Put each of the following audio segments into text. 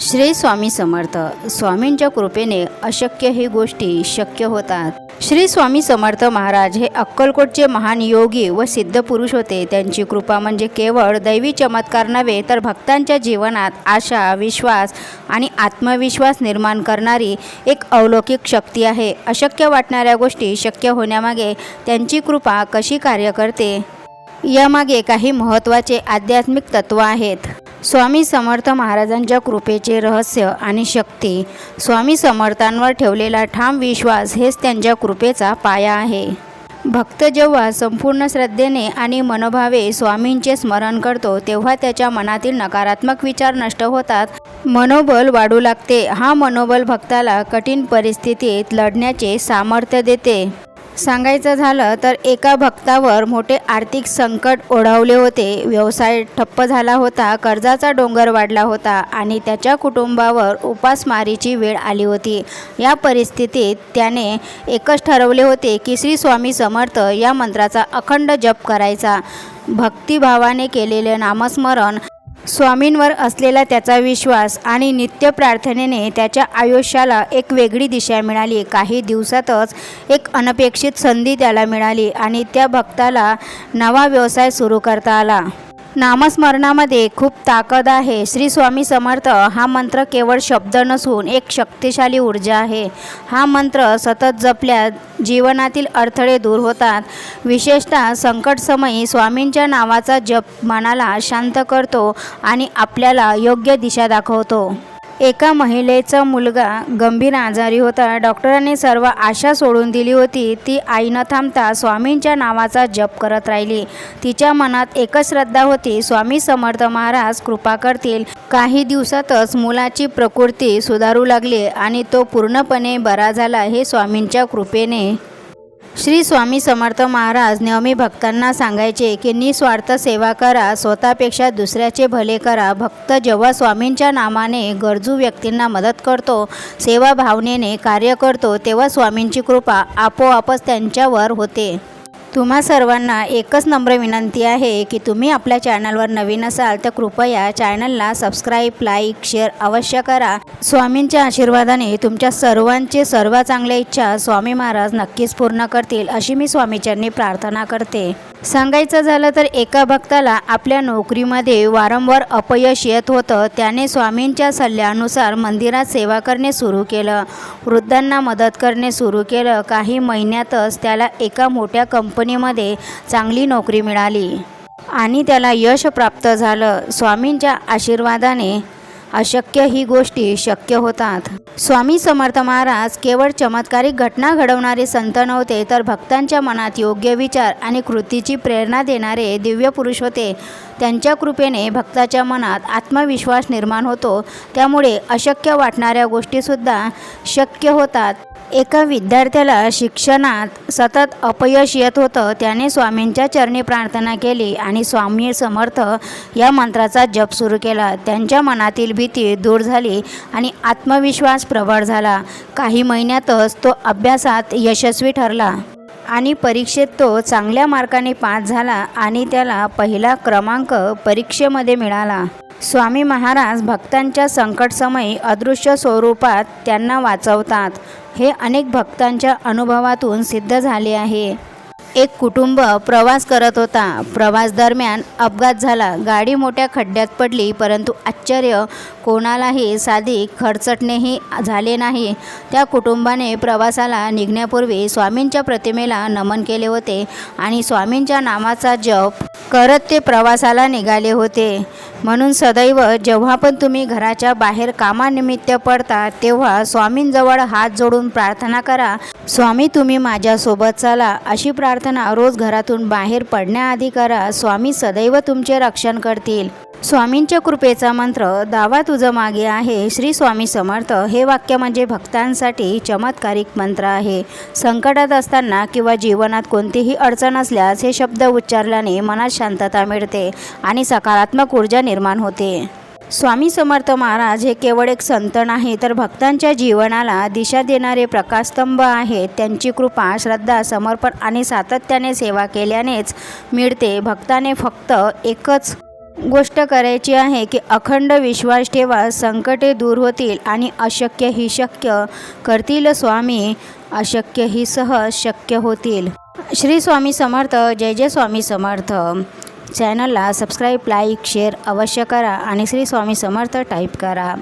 श्री स्वामी समर्थ स्वामींच्या कृपेने अशक्य ही गोष्टी शक्य होतात. श्री स्वामी समर्थ महाराज हे अक्कलकोटचे महान योगी व सिद्ध पुरुष होते. त्यांची कृपा म्हणजे केवळ दैवी चमत्कार नव्हे तर भक्तांच्या जीवनात आशा विश्वास आणि आत्मविश्वास निर्माण करणारी एक अलौकिक शक्ती आहे. अशक्य वाटणाऱ्या गोष्टी शक्य होण्यामागे त्यांची कृपा कशी कार्य करते? यामागे काही महत्त्वाचे आध्यात्मिक तत्त्व आहेत. स्वामी समर्थ महाराजांच्या कृपेचे रहस्य आणि शक्ती. स्वामी समर्थांवर ठेवलेला ठाम विश्वास हेच त्यांच्या कृपेचा पाया आहे. भक्त जेव्हा संपूर्ण श्रद्धेने आणि मनोभावे स्वामींचे स्मरण करतो तेव्हा त्याच्या मनातील नकारात्मक विचार नष्ट होतात. मनोबल वाढू लागते. हा मनोबल भक्ताला कठीण परिस्थितीत लढण्याचे सामर्थ्य देते. सांगायचं झालं तर एका भक्तावर मोठे आर्थिक संकट ओढावले होते. व्यवसाय ठप्प झाला होता कर्जाचा डोंगर वाढला होता आणि त्याच्या कुटुंबावर उपासमारीची वेळ आली होती. या परिस्थितीत त्याने एकच ठरवले होते की श्री स्वामी समर्थ या मंत्राचा अखंड जप करायचा. भक्तिभावाने केलेले नामस्मरण स्वामींवर असलेला त्याचा विश्वास आणि नित्य प्रार्थनेने त्याच्या आयुष्याला एक वेगळी दिशा मिळाली. काही दिवसातच एक अनपेक्षित संधी त्याला मिळाली आणि त्या भक्ताला नवा व्यवसाय सुरू करता आला. नामस्मरणामध्ये खूप ताकद आहे. श्री स्वामी समर्थ हा मंत्र केवळ शब्द नसून एक शक्तिशाली ऊर्जा आहे. हा मंत्र सतत जपल्या जीवनातील अडथळे दूर होतात. विशेषतः संकटसमयी स्वामींच्या नावाचा जप मनाला शांत करतो आणि आपल्याला योग्य दिशा दाखवतो. एका महिलेचा मुलगा गंभीर आजारी होता. डॉक्टरांनी सर्व आशा सोडून दिली होती. ती आई न थांबता स्वामींच्या नावाचा जप करत राहिली. तिच्या मनात एकच श्रद्धा होती. स्वामी समर्थ महाराज कृपा करतील. काही दिवसातच मुलाची प्रकृती सुधारू लागली आणि तो पूर्णपणे बरा झाला हे स्वामींच्या कृपेने श्री स्वामी समर्थ महाराज नेहमी भक्तांना सांगायचे की निस्वार्थ सेवा करा स्वतःपेक्षा दुसऱ्याचे भले करा. भक्त जेव्हा स्वामींच्या नामाने गरजू व्यक्तींना मदत करतो सेवा भावनेने कार्य करतो तेव्हा स्वामींची कृपा आपोआपच त्यांच्यावर होते. तुम्हा सर्वांना एकच नम्र विनंती आहे की तुम्ही आपल्या चॅनलवर नवीन असाल तर कृपया चॅनलला सबस्क्राईब लाईक शेअर अवश्य करा. स्वामींच्या आशीर्वादाने तुमच्या सर्वांचे सर्व चांगल्या इच्छा स्वामी महाराज नक्कीच पूर्ण करतील अशी मी स्वामीचरणी प्रार्थना करते. सांगायचं झालं तर एका भक्ताला आपल्या नोकरीमध्ये वारंवार अपयश येत होतं. त्याने स्वामींच्या सल्ल्यानुसार मंदिरात सेवा करणे सुरू केलं. वृद्धांना मदत करणे सुरू केलं. काही महिन्यातच त्याला एका मोठ्या कंपनी कंपनीमध्ये चांगली नोकरी मिळाली. आणि त्याला यश प्राप्त झालं. स्वामींच्या आशीर्वादाने अशक्य ही गोष्टी शक्य होतात. स्वामी समर्थ महाराज केवळ चमत्कारिक घटना घडवणारे संत नव्हते तर भक्तांच्या मनात योग्य विचार आणि कृतीची प्रेरणा देणारे दिव्य पुरुष होते. त्यांच्या कृपेने भक्ताच्या मनात आत्मविश्वास निर्माण होतो. त्यामुळे अशक्य वाटणाऱ्या गोष्टीसुद्धा शक्य होतात. एका विद्यार्थ्याला शिक्षणात सतत अपयश येत होतं. त्याने स्वामींच्या चरणी प्रार्थना केली आणि स्वामी समर्थ या मंत्राचा जप सुरू केला. त्यांच्या मनातील भीती दूर झाली आणि आत्मविश्वास प्रबळ झाला. काही महिन्यातच तो अभ्यासात यशस्वी ठरला आणि परीक्षेत तो चांगल्या मार्काने पास झाला आणि त्याला पहिला क्रमांक परीक्षेमध्ये मिळाला. स्वामी महाराज भक्तांच्या संकटसमयी अदृश्य स्वरूपात त्यांना वाचवतात. हे अनेक भक्तांच्या अनुभवातून सिद्ध झाले आहे. एक कुटुंब प्रवास करत होता. प्रवास दरम्यान अपघात झाला. गाडी मोठ्या खड्ड्यात पडली परंतु आश्चर्य कोणालाही साधी खडचटणेही झाले नाही. त्या कुटुंबाने प्रवासाला निघण्यापूर्वी स्वामींच्या प्रतिमेला नमन केले होते आणि स्वामींच्या नामाचा जप करत ते प्रवासाला निघाले होते. म्हणून सदैव जेव्हा पण तुम्ही घराच्या बाहेर कामानिमित्त पडता तेव्हा स्वामींजवळ हात जोडून प्रार्थना करा स्वामी तुम्ही माझ्यासोबत चला. अशी प्रार्थना रोज घरातून बाहेर पडण्याआधी करा. स्वामी सदैव तुमचे रक्षण करतील. स्वामींच्या कृपेचा मंत्र दावा तुझं मागे आहे. श्री स्वामी समर्थ हे वाक्य म्हणजे भक्तांसाठी चमत्कारिक मंत्र आहे. संकटात असताना किंवा जीवनात कोणतीही अडचण असल्यास हे शब्द उच्चारल्याने मनात शांतता मिळते आणि सकारात्मक ऊर्जा निर्माण होते. स्वामी समर्थ महाराज हे केवळ एक संत नाही तर भक्तांच्या जीवनाला दिशा देणारे प्रकाशस्तंभ आहेत. त्यांची कृपा श्रद्धा समर्पण आणि सातत्याने सेवा केल्यानेच मिळते. भक्ताने फक्त एकच गोष्ट करायची आहे की अखंड विश्वास ठेवा संकटे दूर होतील आणि अशक्य ही शक्य करतील स्वामी अशक्य ही सहज शक्य होतील. श्री स्वामी समर्थ जय जय स्वामी समर्थ. चॅनलला सबस्क्राईब लाईक शेअर अवश्य करा आणि श्री स्वामी समर्थ टाईप करा.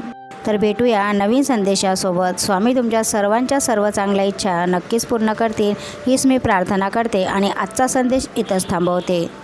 तर भेटूया नवीन संदेशासोबत. स्वामी तुमच्या सर्वांच्या सर्व चांगल्या इच्छा नक्कीच पूर्ण करतील हीच मी प्रार्थना करते आणि आजचा संदेश इथंच थांबवते.